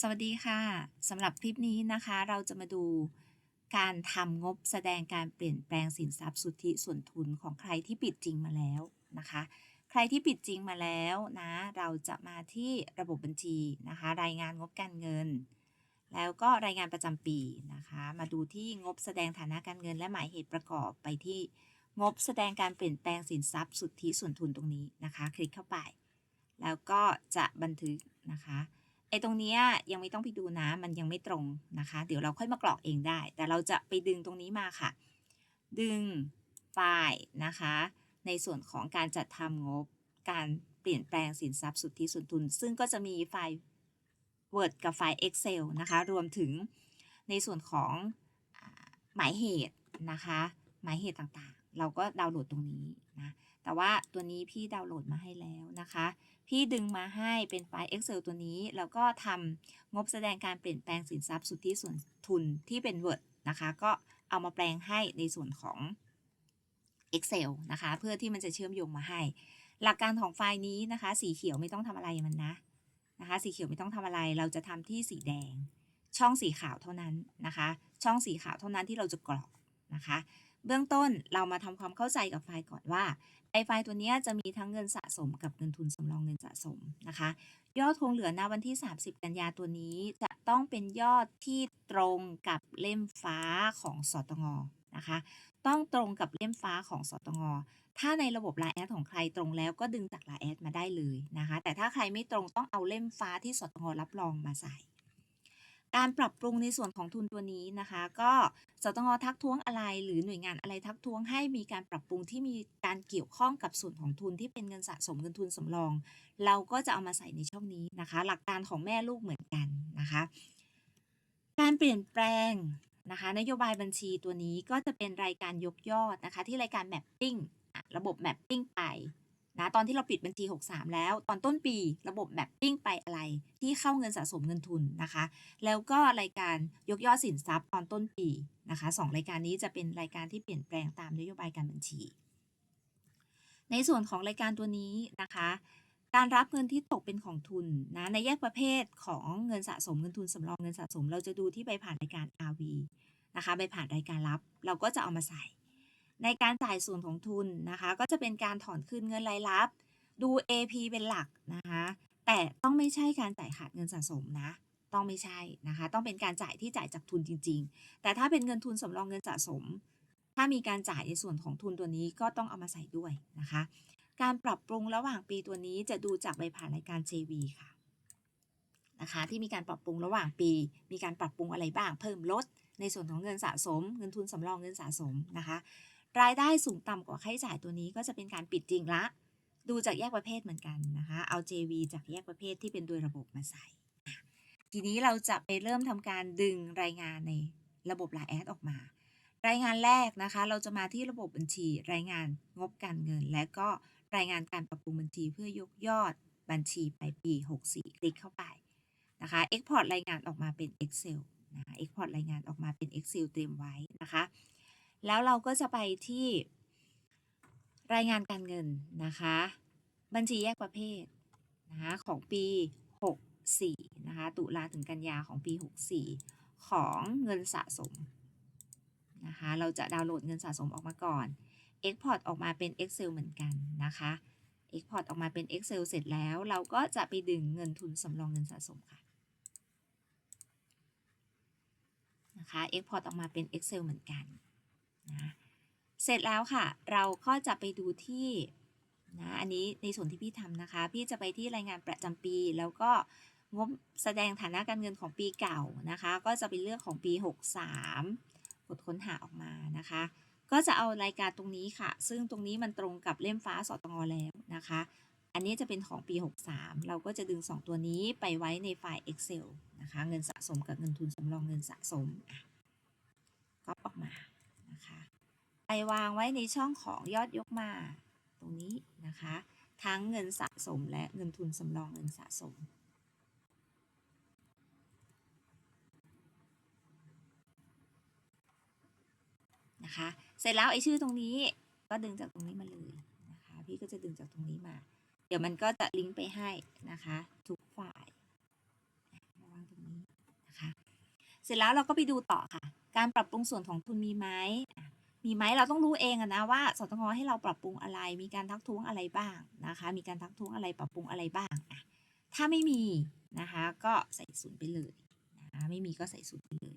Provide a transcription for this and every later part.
สวัสดีค่ะสำหรับคลิปนี้นะคะ เราจะมาดูการทำงบแสดงการเปลี่ยนแปลงสินทรัพย์สุทธิส่วนทุนของใครที่ปิดจริงมาแล้วนะคะ ใครที่ปิดจริงมาแล้วนะ เราจะมาที่ระบบบัญชีนะคะ รายงานงบการเงิน แล้วก็รายงานประจำปีนะคะ มาดูที่งบแสดงฐานะการเงินและหมายเหตุประกอบไปที่งบแสดงการเปลี่ยนแปลงสินทรัพย์สุทธิส่วนทุนตรงนี้นะคะ คลิกเข้าไป แล้วก็จะบันทึกนะคะ ตรงนี้ยังไม่ต้องไปดูนะ มันยังไม่ตรงนะคะ เดี๋ยวเราค่อยมากรอกเองได้ แต่เราจะไปดึงตรงนี้มาค่ะ ดึงไฟล์นะคะ ในส่วนของการจัดทำงบ การเปลี่ยนแปลงสินทรัพย์สุทธิส่วนทุน ซึ่งก็จะมีไฟล์ Word กับไฟล์ Excel นะคะ รวมถึงในส่วนของหมายเหตุนะคะ หมายเหตุต่าง เราก็ดาวน์โหลดตรงนี้นะ แต่ว่าตัวนี้พี่ดาวน์โหลดมาให้แล้วนะคะ พี่ดึงมาให้เป็นไฟล์ Excel ตัวนี้ แล้วก็ทำงบแสดงการเปลี่ยนแปลงสินทรัพย์สุทธิส่วนทุนที่เป็น Word นะคะ ก็เอามาแปลงให้ในส่วนของ Excel นะคะ เพื่อที่มันจะเชื่อมโยงมาให้ หลักการของไฟล์นี้นะคะ สีเขียวไม่ต้องทำอะไรมันนะนะคะ สีเขียวไม่ต้องทำอะไร เราจะทำที่สีแดง ช่องสีขาวเท่านั้นนะคะ ช่องสีขาวเท่านั้นที่เราจะกรอกนะคะ เบื้องต้นเรามาทำความเข้าใจกับไฟล์ก่อนว่าไอไฟล์ตัวนี้จะมีทั้งเงินสะสมกับเงินทุนสำรองเงินสะสมนะคะ ยอดคงเหลือณวันที่ 30 กันยาตัวนี้จะต้องเป็นยอดที่ตรงกับเล่มฟ้าของสตงนะคะ ต้องตรงกับเล่มฟ้าของสตงถ้าในระบบลน์แอดของใครตรงแล้วก็ดึงจากลน์แอดมาได้เลยนะคะ แต่ถ้าใครไม่ตรงต้องเอาเล่มฟ้าที่สตงรับรองมาใส่ การปรับปรุงในส่วนของทุนตัวนี้นะคะ ก็สตงทักท้วงอะไร หรือหน่วยงานอะไรทักท้วงให้มีการปรับปรุงที่มีการเกี่ยวข้องกับส่วนของทุนที่เป็นเงินสะสมเงินทุนสำรอง เราก็จะเอามาใส่ในช่องนี้นะคะ หลักการของแม่ลูกเหมือนกันนะคะ การเปลี่ยนแปลงนะคะนโยบายบัญชีตัวนี้ก็จะเป็นรายการยกยอดนะคะ ที่รายการแมปปิ้งระบบแมปปิ้งไป นะตอนที่เราปิดบัญชี 63 แล้ว ตอนต้นปีระบบแมปปิ้งไปอะไร ที่เข้าเงินสะสมเงินทุนนะคะ แล้วก็รายการยกยอดสินทรัพย์ตอนต้นปีนะคะสองรายการนี้จะเป็นรายการที่เปลี่ยนแปลงตามนโยบายการบัญชี ในส่วนของรายการตัวนี้นะคะการรับเงินที่ตกเป็นของทุนนะในแยกประเภทของเงินสะสมเงินทุนสำรองเงินสะสม เราจะดูที่ใบผ่านรายการ RV นะคะใบผ่านรายการรับ เราก็จะเอามาใส่ ในการจ่ายส่วนของทุนนะคะ ก็จะเป็นการถอนคืนเงินรายรับ ดู AP เป็นหลักนะคะ แต่ต้องไม่ใช่การจ่ายขาดเงินสะสมนะ ต้องไม่ใช่นะคะ ต้องเป็นการจ่ายที่จ่ายจากทุนจริง ๆ แต่ถ้าเป็นเงินทุนสำรองเงินสะสม ถ้ามีการจ่ายในส่วนของทุนตัวนี้ก็ต้องเอามาใส่ด้วยนะคะ การปรับปรุงระหว่างปีตัวนี้จะดูจากใบผ่านรายการ JV ค่ะนะคะที่มีการปรับปรุงระหว่างปี มีการปรับปรุงอะไรบ้าง เพิ่มลดในส่วนของเงินสะสม เงินทุนสำรองเงินสะสมนะคะ รายได้สูงต่ำกว่าค่าใช้จ่ายตัวนี้ก็จะเป็นการปิดจริงละ ดูจากแยกประเภทเหมือนกันนะคะ เอา JV จากแยกประเภทที่เป็นโดยระบบมาใส่ ทีนี้เราจะไปเริ่มทำการดึงรายงานในระบบลน์แอดออกมา รายงานแรกนะคะ เราจะมาที่ระบบบัญชี รายงานงบการเงิน และก็รายงานการปรับปรุงบัญชีเพื่อยกยอดบัญชีปลายปี 64 คลิกเข้าไปนะคะ Export รายงานออกมาเป็น Excel นะะ Export รายงานออกมาเป็น Excel เตรียมไว้นะคะ แล้วเราก็จะไปที่รายงานการเงินนะคะ บัญชีแยกประเภทนะคะของปี 64 นะคะ ตุลาถึงกันยาของปี 64 ของเงินสะสมนะคะ เราจะดาวน์โหลดเงินสะสมออกมาก่อน Export ออกมาเป็น Excel เหมือนกันนะคะ Export ออกมาเป็น Excel เสร็จแล้ว เราก็จะไปดึงเงินทุนสำรองเงินสะสมค่ะนะคะ Export ออกมาเป็น Excel เหมือนกัน นะเสร็จแล้วค่ะ เราก็จะไปดูที่นะอันนี้ในส่วนที่พี่ทำนะคะ พี่จะไปที่รายงานประจำปี แล้วก็งบแสดงฐานะการเงินของปีเก่านะคะ ก็จะเป็นเรื่องของปี 63 กดค้นหาออกมานะคะ ก็จะเอารายการตรงนี้ค่ะ ซึ่งตรงนี้มันตรงกับเล่มฟ้าสตงแล้วนะคะ อันนี้จะเป็นของปี 63 เราก็จะดึง 2 ตัวนี้ไปไว้ในไฟล์ Excel นะคะ เงินสะสมกับเงินทุนสำรองเงินสะสมก็ออกมา นะคะ ไปวางไว้ในช่องของยอดยกมาตรงนี้นะคะ ทั้งเงินสะสมและเงินทุนสำรองเงินสะสมนะคะ เสร็จแล้วไอ้ชื่อตรงนี้ก็ดึงจากตรงนี้มาเลยนะคะ พี่ก็จะดึงจากตรงนี้มา เดี๋ยวมันก็จะลิงก์ไปให้นะคะ ทุกฝ่ายระวางตรงนี้นะคะ เสร็จแล้วเราก็ไปดูต่อค่ะ การปรับปรุงส่วนของทุนมีไหมมีไหมเราต้องรู้เองนะว่าสตงให้เราปรับปรุงอะไร มีการทักท้วงอะไรบ้างนะคะ มีการทักท้วงอะไรปรับปรุงอะไรบ้างถ้าไม่มีนะคะก็ใส่ศูนย์ไปเลยนะไม่มีก็ใส่ศูนย์ไปเลย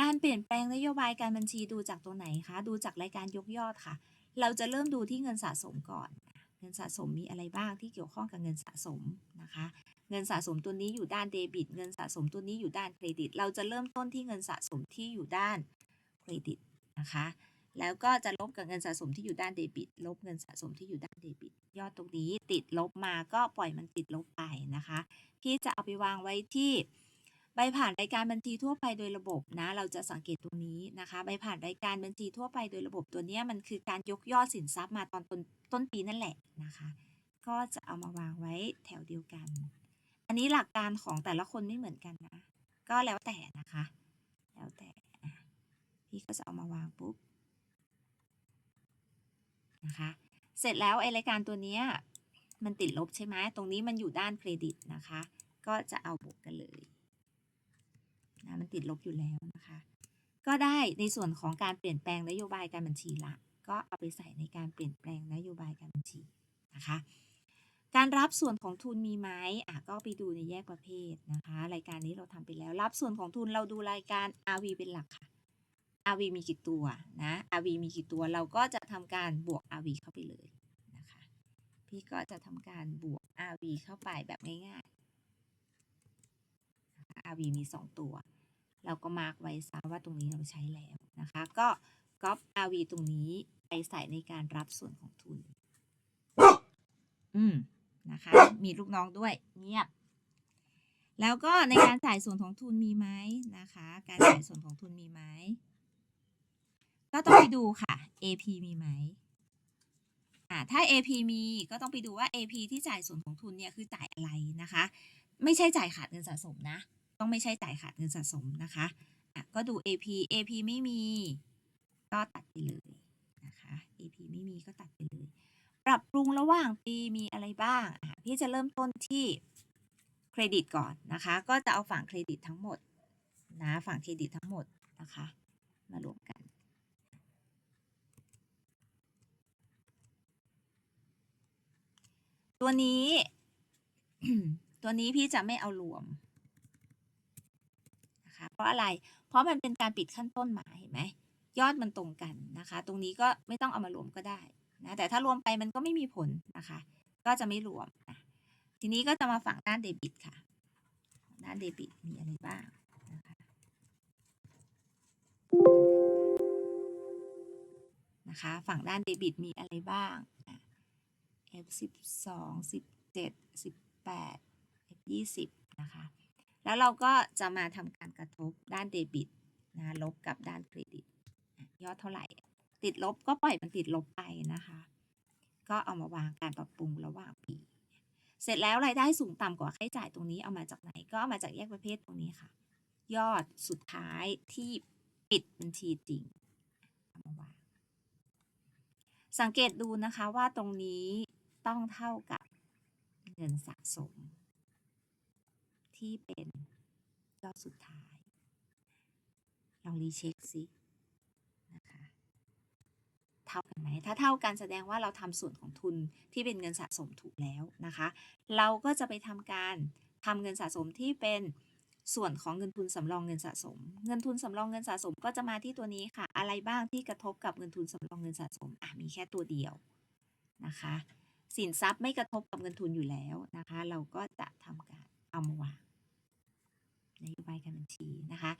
การเปลี่ยนแปลงนโยบายการบัญชีดูจากตัวไหนคะ ดูจากรายการยกยอดค่ะ เราจะเริ่มดูที่เงินสะสมก่อน เงินสะสมมีอะไรบ้างที่เกี่ยวข้องกับเงินสะสมนะคะ เงินสะสมตัวนี้อยู่ด้านเดบิต เงินสะสมตัวนี้อยู่ด้านเครดิต เราจะเริ่มต้นที่เงินสะสมที่อยู่ด้านเครดิตนะคะ แล้วก็จะลบกับเงินสะสมที่อยู่ด้านเดบิต ลบเงินสะสมที่อยู่ด้านเดบิต ยอดตรงนี้ติดลบมาก็ปล่อยมันติดลบไปนะคะ พี่จะเอาไปวางไว้ที่ ใบผ่านรายการบัญชีทั่วไปโดยระบบนะ เราจะสังเกตตรงนี้นะคะ ใบผ่านรายการบัญชีทั่วไปโดยระบบตัวนี้มันคือการยกยอดสินทรัพย์มาตอนต้นต้นปีนั่นแหละนะคะ ก็จะเอามาวางไว้แถวเดียวกัน อันนี้หลักการของแต่ละคนไม่เหมือนกันนะ ก็แล้วแต่นะคะ แล้วแต่พี่ก็จะเอามาวางปุ๊บนะคะเสร็จแล้วไอรายการตัวนี้มันติดลบใช่ไหมตรงนี้มันอยู่ด้านเครดิตนะคะ ก็จะเอาบวกกันเลย นะมันติดลบอยู่แล้วนะคะ ก็ได้ในส่วนของการเปลี่ยนแปลงนโยบายการบัญชีละ ก็เอาไปใส่ในการเปลี่ยนแปลงนโยบายการบัญชีนะคะ การรับส่วนของทุนมีไหมอะก็ไปดูในแยกประเภทนะคะ รายการนี้เราทำไปแล้ว รับส่วนของทุนเราดูรายการ RV เป็นหลักค่ะ RV มีกี่ตัวนะ RV มีกี่ตัวเราก็จะทำการบวก RV เข้าไปเลยนะคะ พี่ก็จะทำการบวก RV เข้าไปแบบง่าย ๆนะคะ RV มี 2 ตัว เราก็มาร์กไว้ซะว่าตรงนี้เราใช้แล้วนะคะ ก็ก๊อป RV ตรงนี้ไปใส่ในการรับส่วนของทุน อืมนะคะ มีลูกน้องด้วยเงียบ แล้วก็ในการจ่ายส่วนของทุนมีไหมนะคะ การจ่ายส่วนของทุนมีไหมก็ต้องไปดูค่ะ AP มีไหมอ่าถ้า AP มีก็ต้องไปดูว่า AP ที่จ่ายส่วนของทุนเนี่ยคือจ่ายอะไรนะคะ ไม่ใช่จ่ายขาดเงินสะสมนะ ต้องไม่ใช่จ่ายขาดเงินสะสมนะคะอะก็ดู AP AP ไม่มีก็ตัดไปเลยนะคะ AP ไม่มีก็ตัดไปเลย ปรับปรุงระหว่างปีมีอะไรบ้างอะพี่จะเริ่มต้นที่เครดิตก่อนนะคะ ก็จะเอาฝั่งเครดิตทั้งหมดนะฝั่งเครดิตทั้งหมดนะคะ มารวมกัน ตัวนี้ ตัวนี้พี่จะไม่เอารวม ราะอะไร เพราะมันเป็นการปิดขั้นต้นมาเห็นไหมยอดมันตรงกันนะคะ ตรงนี้ก็ไม่ต้องเอามารวมก็ได้นะแต่ถ้ารวมไปมันก็ไม่มีผลนะคะ ก็จะไม่รวมนะทีนี้ก็จะมาฝั่งด้านเดบิตค่ะ ด้านเดบิตมีอะไรบ้างนะคะนะคะ ฝั่งด้านเดบิตมีอะไรบ้าง F สิบสองสิบเจ็ดสิบแปด F ยี่สิบนะคะ แล้วเราก็จะมาทำการกระทบด้านเดบิตนะลบกับด้านเครดิตยอดเท่าไหร่ ติดลบก็ปล่อยมันติดลบไปนะคะ ก็เอามาวางการปรับปรุงระหว่างปี เสร็จแล้วรายได้สูงต่ำกว่าค่าใช้จ่ายตรงนี้เอามาจากไหน ก็เอามาจากแยกประเภทตรงนี้ค่ะ ยอดสุดท้ายที่ปิดบัญชีจริงเอามาวางสังเกตดูนะคะว่าตรงนี้ต้องเท่ากับเงินสะสม ที่เป็นยอดสุดท้าย ลองรีเช็คซินะคะเท่ากันไหมถ้าเท่ากันแสดงว่าเราทำส่วนของทุนที่เป็นเงินสะสมถูกแล้วนะคะ เราก็จะไปทำการทำเงินสะสมที่เป็นส่วนของเงินทุนสำรองเงินสะสม เงินทุนสำรองเงินสะสมก็จะมาที่ตัวนี้ค่ะ อะไรบ้างที่กระทบกับเงินทุนสำรองเงินสะสมอะมีแค่ตัวเดียวนะคะ สินทรัพย์ไม่กระทบกับเงินทุนอยู่แล้วนะคะ เราก็จะทำการเอามาวาง นโยบายการบัญชีนะคะ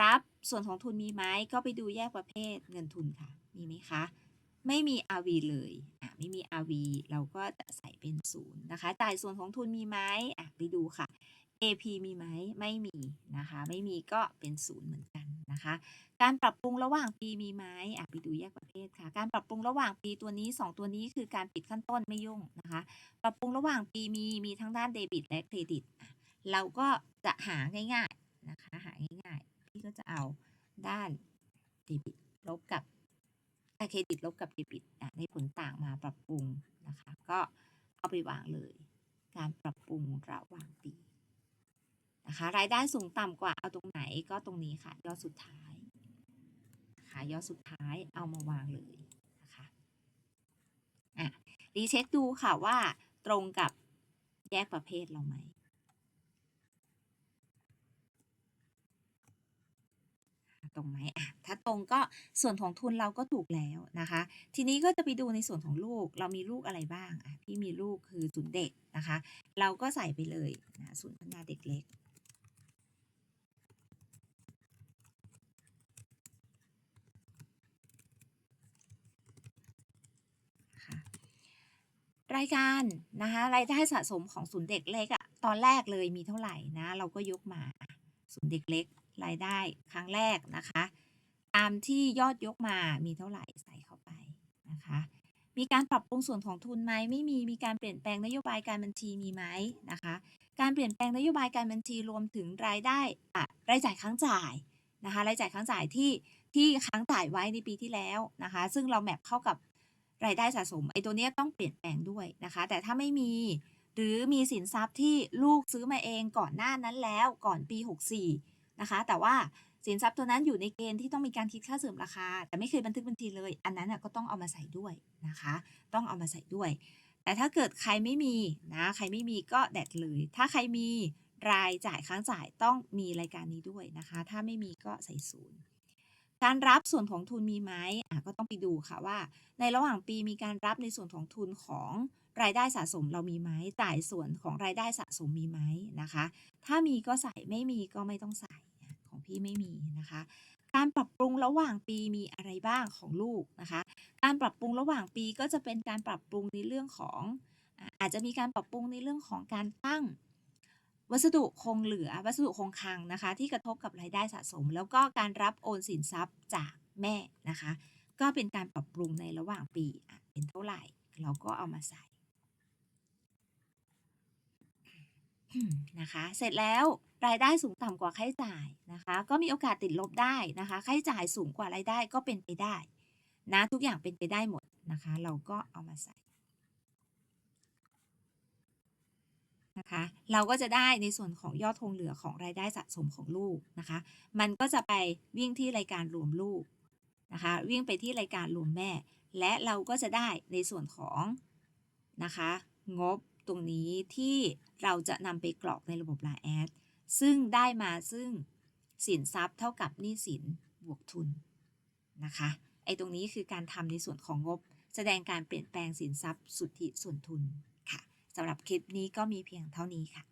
รับส่วนของทุนมีไหมก็ไปดูแยกประเภทเงินทุนค่ะ มีไหมคะ ไม่มี RV เลยอะไม่มี RV เราก็จะใส่เป็นศูนย์นะคะจ่ายส่วนของทุนมีไหมอะไปดูค่ะ AP มีไหมไม่มีนะคะ ไม่มีก็เป็นศูนย์เหมือนกันนะคะ การปรับปรุงระหว่างปีมีไหมอะไปดูแยกประเภทค่ะ การปรับปรุงระหว่างปีตัวนี้ 2 ตัวนี้คือการปิดขั้นต้นไม่ยุ่งนะคะ ปรับปรุงระหว่างปีมีมีทั้งด้านเดบิตและเครดิตอะ เราก็จะหาง่ายๆนะคะ หาง่ายๆ พี่ก็จะเอาด้านเดบิตลบกับอะเครดิตลบกับเดบิตในผลต่างมาปรับปรุงนะคะ ก็เอาไปวางเลย การปรับปรุงระหว่างปีนะคะรายได้สูงต่ำกว่าเอาตรงไหนก็ตรงนี้ค่ะ ยอดสุดท้ายค่ะยอดสุดท้ายเอามาวางเลยนะคะอะรีเช็คดูค่ะว่าตรงกับแยกประเภทเราไหม ตรงไหมอะถ้าตรงก็ส่วนของทุนเราก็ถูกแล้วนะคะ ทีนี้ก็จะไปดูในส่วนของลูกเรามีลูกอะไรบ้างอะพี่มีลูกคือศูนย์เด็กนะคะ เราก็ใส่ไปเลยนะศูนย์พัฒนาเด็กเล็กรายการนะคะรายได้สะสมของศูนย์เด็กเล็กอะตอนแรกเลยมีเท่าไหร่นะ เราก็ยกมาศูนย์เด็กเล็ก รายได้ครั้งแรกนะคะตามที่ยอดยกมามีเท่าไหร่ใส่เข้าไปนะคะมีการปรับปรุงส่วนของทุนไหมไม่มีมีการเปลี่ยนแปลงนโยบายการบัญชีมีไหมนะคะการเปลี่ยนแปลงนโยบายการบัญชีรวมถึงรายได้อะรายจ่ายค้างจ่ายนะคะรายจ่ายค้างจ่ายที่ที่ค้างจ่ายไว้ในปีที่แล้วนะคะซึ่งเราแมปเข้ากับรายได้สะสมไอ้ตัวเนี้ยต้องเปลี่ยนแปลงด้วยนะคะแต่ถ้าไม่มีหรือมีสินทรัพย์ที่ลูกซื้อมาเองก่อนหน้านั้นแล้วก่อนปี 64 นะคะ แต่ว่าสินทรัพย์ตัวนั้นอยู่ในเกณฑ์ที่ต้องมีการคิดค่าเสื่อมราคา แต่ไม่เคยบันทึกบัญชีเลย อันนั้นก็ต้องเอามาใส่ด้วยนะคะ ต้องเอามาใส่ด้วย แต่ถ้าเกิดใครไม่มีนะใครไม่มีก็แดดเลย ถ้าใครมีรายจ่ายค้างจ่ายต้องมีรายการนี้ด้วยนะคะ ถ้าไม่มีก็ใส่ศูนย์การรับส่วนของทุนมีไหมก็ต้องไปดูค่ะว่า ในระหว่างปีมีการรับในส่วนของทุนของรายได้สะสมเรามีไหมจ่ายส่วนของรายได้สะสมมีไหมนะคะ ถ้ามีก็ใส่ไม่มีก็ไม่ต้องใส่ ของพี่ไม่มีนะคะ การปรับปรุงระหว่างปีมีอะไรบ้างของลูกนะคะ การปรับปรุงระหว่างปีก็จะเป็นการปรับปรุงในเรื่องของอาจจะมีการปรับปรุงในเรื่องของการตั้ง วัสดุคงเหลือวัสดุคงคลังนะคะ ที่กระทบกับรายได้สะสม แล้วก็การรับโอนสินทรัพย์จากแม่นะคะ ก็เป็นการปรับปรุงในระหว่างปีเป็นเท่าไหร่ เราก็เอามาใส่นะคะ เสร็จแล้ว รายได้สูงต่ำกว่าค่าใช้จ่ายนะคะ ก็มีโอกาสติดลบได้นะคะค่าใช้จ่ายสูงกว่ารายได้ก็เป็นไปได้นะทุกอย่างเป็นไปได้หมดนะคะ เราก็เอามาใส่นะคะเราก็จะได้ในส่วนของยอดคงเหลือของรายได้สะสมของลูกนะคะ มันก็จะไปวิ่งที่รายการรวมลูกนะคะ วิ่งไปที่รายการรวมแม่ และเราก็จะได้ในส่วนของนะคะ งบตรงนี้ที่เราจะนำไปกรอกในระบบ l a แอด ซึ่งได้มาซึ่งสินทรัพย์เท่ากับหนี้สินบวกทุนนะคะไอ้ตรงนี้คือการทำในส่วนของงบ แสดงการเปลี่ยนแปลงสินทรัพย์สุทธิส่วนทุนค่ะสำหรับคลิปนี้ก็มีเพียงเท่านี้ค่ะ